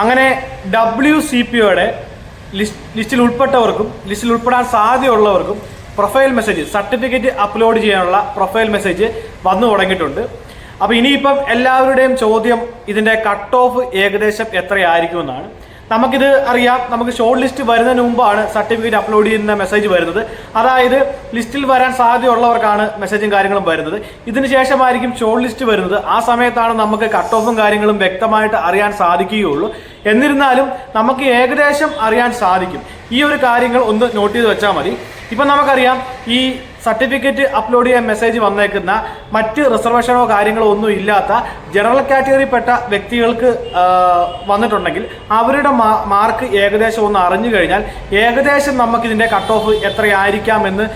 അങ്ങനെ W C P ഒയുടെ ലിസ്റ്റിൽ ഉൾപ്പെട്ടവർക്കും ലിസ്റ്റിൽ ഉൾപ്പെടാൻ സാധ്യതയുള്ളവർക്കും പ്രൊഫൈൽ മെസ്സേജ് സർട്ടിഫിക്കറ്റ് അപ്ലോഡ് ചെയ്യാനുള്ള പ്രൊഫൈൽ മെസ്സേജ് വന്നു തുടങ്ങിയിട്ടുണ്ട്. അപ്പോൾ ഇനിയിപ്പം എല്ലാവരുടെയും ചോദ്യം ഇതിന്റെ കട്ട് ഓഫ് ഏകദേശം എത്രയായിരിക്കുമെന്നാണ്. നമുക്കിത് അറിയാം. നമുക്ക് ഷോർട്ട് ലിസ്റ്റ് വരുന്നതിന് മുമ്പാണ് സർട്ടിഫിക്കറ്റ് അപ്ലോഡ് ചെയ്യുന്ന മെസ്സേജ് വരുന്നത്. അതായത് ലിസ്റ്റിൽ വരാൻ സാധ്യതയുള്ളവർക്കാണ് മെസ്സേജും കാര്യങ്ങളും വരുന്നത്. ഇതിന് ശേഷമായിരിക്കും ഷോർട്ട് ലിസ്റ്റ് വരുന്നത്. ആ സമയത്താണ് നമുക്ക് കട്ട് ഓഫും കാര്യങ്ങളും വ്യക്തമായിട്ട് അറിയാൻ സാധിക്കുകയുള്ളൂ. എന്നിരുന്നാലും നമുക്ക് ഏകദേശം അറിയാൻ സാധിക്കും. ഈ ഒരു കാര്യങ്ങൾ ഒന്ന് നോട്ട് ചെയ്ത് വെച്ചാൽ മതി. ഇപ്പം നമുക്കറിയാം ഈ സർട്ടിഫിക്കറ്റ് അപ്ലോഡ് ചെയ്യാൻ മെസ്സേജ് വന്നേക്കുന്ന മറ്റ് റിസർവേഷനോ കാര്യങ്ങളോ ഒന്നും ഇല്ലാത്ത ജനറൽ കാറ്റഗറിപ്പെട്ട വ്യക്തികൾക്ക് വന്നിട്ടുണ്ടെങ്കിൽ അവരുടെ മാർക്ക് ഏകദേശം ഒന്ന് അറിഞ്ഞു കഴിഞ്ഞാൽ ഏകദേശം നമുക്ക് ഇതിന്റെ കട്ട് ഓഫ് എത്രയായിരിക്കാമെന്ന്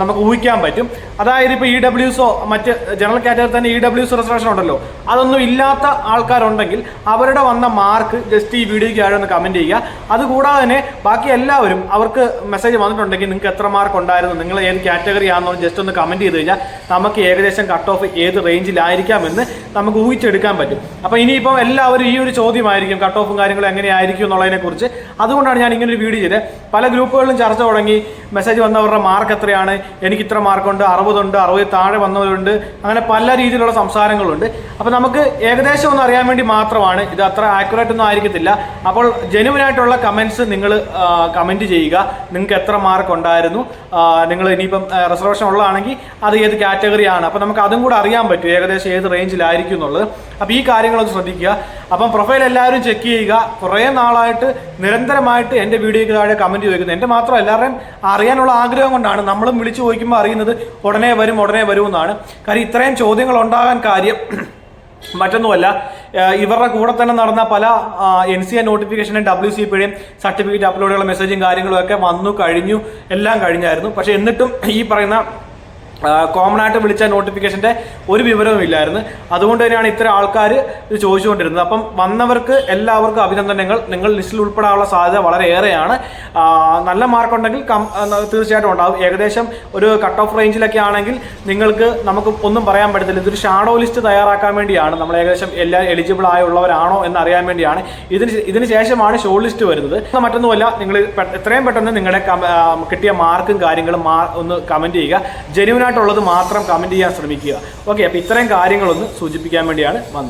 നമുക്ക് ഊഹിക്കാൻ പറ്റും. അതായത് ഇപ്പോൾ ഇ ഡബ്ല്യൂസോ മറ്റ് ജനറൽ കാറ്റഗറി തന്നെ ഇ ഡബ്ല്യൂസ് റിസർവേഷൻ ഉണ്ടല്ലോ. അതൊന്നും ഇല്ലാത്ത ആൾക്കാരുണ്ടെങ്കിൽ അവരുടെ വന്ന മാർക്ക് ജസ്റ്റ് ഈ വീഡിയോയ്ക്ക് ആഴെ ഒന്ന് കമന്റ് ചെയ്യുക. അതുകൂടാതെ തന്നെ ബാക്കി എല്ലാവരും അവർക്ക് മെസ്സേജ് വന്നിട്ടുണ്ടെങ്കിൽ നിങ്ങൾക്ക് എത്ര മാർക്ക് ഉണ്ടായിരുന്നു നിങ്ങൾ ഏത് കാറ്റഗറി ആണെന്നോ ജസ്റ്റ് ഒന്ന് കമന്റ് ചെയ്ത് കഴിഞ്ഞാൽ നമുക്ക് ഏകദേശം കട്ട് ഓഫ് ഏത് റേഞ്ചിലായിരിക്കാമെന്ന് നമുക്ക് ഊഹിച്ചെടുക്കാൻ പറ്റും. അപ്പോൾ ഇനിയിപ്പോൾ എല്ലാവരും ഈ ഒരു ചോദ്യമായിരിക്കും കട്ട് ഓഫും കാര്യങ്ങളും എങ്ങനെയായിരിക്കും എന്നുള്ളതിനെ കുറിച്ച്. അതുകൊണ്ടാണ് ഞാൻ ഇങ്ങനെ ഒരു വീഡിയോ ചെയ്തത്. പല ഗ്രൂപ്പുകളിലും ചർച്ച തുടങ്ങി. മെസ്സേജ് വന്നവരുടെ മാർക്ക് എത്രയാണ്? എനിക്ക് ഇത്ര മാർക്കുണ്ട് അറുപതുണ്ട് അറുപത് താഴെ വന്നവരുണ്ട്. അങ്ങനെ പല രീതിയിലുള്ള സംസാരങ്ങളുണ്ട്. അപ്പോൾ നമുക്ക് ഏകദേശം ഒന്ന് അറിയാൻ വേണ്ടി മാത്രമാണ്. ഇത് അത്ര ആക്യുറേറ്റ് ഒന്നും ആയിരിക്കത്തില്ല. അപ്പോൾ ജെനുവൻ ആയിട്ടുള്ള കമൻസ് നിങ്ങൾ കമന്റ് ചെയ്യുക. നിങ്ങൾക്ക് എത്ര മാർക്ക് ഉണ്ടായിരുന്നു? നിങ്ങൾ ഇനിയിപ്പം റിസർവേഷൻ ഉള്ളതാണെങ്കിൽ അത് ഏത് കാറ്റഗറിയാണ് അപ്പോൾ നമുക്ക് അതും കൂടെ അറിയാൻ പറ്റും ഏകദേശം ഏത് റേഞ്ചിലായിരിക്കും എന്നുള്ളത്. അപ്പോൾ ഈ കാര്യങ്ങളൊന്ന് ശ്രദ്ധിക്കുക. അപ്പം പ്രൊഫൈൽ എല്ലാവരും ചെക്ക് ചെയ്യുക. കുറേ നാളായിട്ട് നിരന്തരമായിട്ട് എന്റെ വീഡിയോയ്ക്ക് താഴെ കമന്റ് ചോദിക്കുന്നത് എന്റെ മാത്രം എല്ലാവരുടെയും അറിയാനുള്ള ആഗ്രഹം കൊണ്ടാണ് നമ്മളും വിളിച്ചു ചോദിക്കുമ്പോൾ അറിയുന്നത് ഉടനെ വരും ഉടനെ വരും എന്നാണ്. കാര്യം ഇത്രയും ചോദ്യങ്ങൾ ഉണ്ടാകാൻ കാര്യം മറ്റൊന്നുമല്ല. ഇവരുടെ കൂടെ തന്നെ നടന്ന പല എൻ സി എ നോട്ടിഫിക്കേഷനും ഡബ്ല്യു സി പിയുടെയും സർട്ടിഫിക്കറ്റ് അപ്ലോഡുള്ള മെസ്സേജും കാര്യങ്ങളും ഒക്കെ വന്നു കഴിഞ്ഞു. എല്ലാം കഴിഞ്ഞായിരുന്നു. പക്ഷേ എന്നിട്ടും ഈ പറയുന്ന കോമൺ ആയിട്ട് വിളിച്ച നോട്ടിഫിക്കേഷന്റെ ഒരു വിവരവും ഇല്ലായിരുന്നു. അതുകൊണ്ട് തന്നെയാണ് ഇത്ര ആൾക്കാർ ഇത് ചോദിച്ചുകൊണ്ടിരുന്നത്. അപ്പം വന്നവർക്ക് എല്ലാവർക്കും അഭിനന്ദനങ്ങൾ. നിങ്ങൾ ലിസ്റ്റിൽ ഉൾപ്പെടാനുള്ള സാധ്യത വളരെ ഏറെയാണ് നല്ല മാർക്ക് ഉണ്ടെങ്കിൽ തീർച്ചയായിട്ടും ഉണ്ടാകും ഏകദേശം ഒരു കട്ട് ഓഫ് റേഞ്ചിലൊക്കെ ആണെങ്കിൽ നിങ്ങൾക്ക് നമുക്ക് ഒന്നും പറയാൻ പറ്റത്തില്ല. ഇതൊരു ഷാഡോ ലിസ്റ്റ് തയ്യാറാക്കാൻ വേണ്ടിയാണ്. നമ്മൾ ഏകദേശം എല്ലാ എലിജിബിൾ ആയുള്ളവരാണോ എന്ന് അറിയാൻ വേണ്ടിയാണ്. ഇതിന് ഇതിന് ശേഷമാണ് ഷോ ലിസ്റ്റ് വരുന്നത്. മറ്റൊന്നുമല്ല നിങ്ങൾ എത്രയും പെട്ടെന്ന് നിങ്ങളുടെ കിട്ടിയ മാർക്കും കാര്യങ്ങളും ഒന്ന് കമന്റ് ചെയ്യുക. ജെന്യൂൻ ആയിട്ടുള്ളത് മാത്രം കമന്റ് ചെയ്യാൻ ശ്രമിക്കുക. ഓക്കെ അപ്പോൾ ഇത്രയും കാര്യങ്ങളൊന്ന് സൂചിപ്പിക്കാൻ വേണ്ടിയാണ് വന്നത്.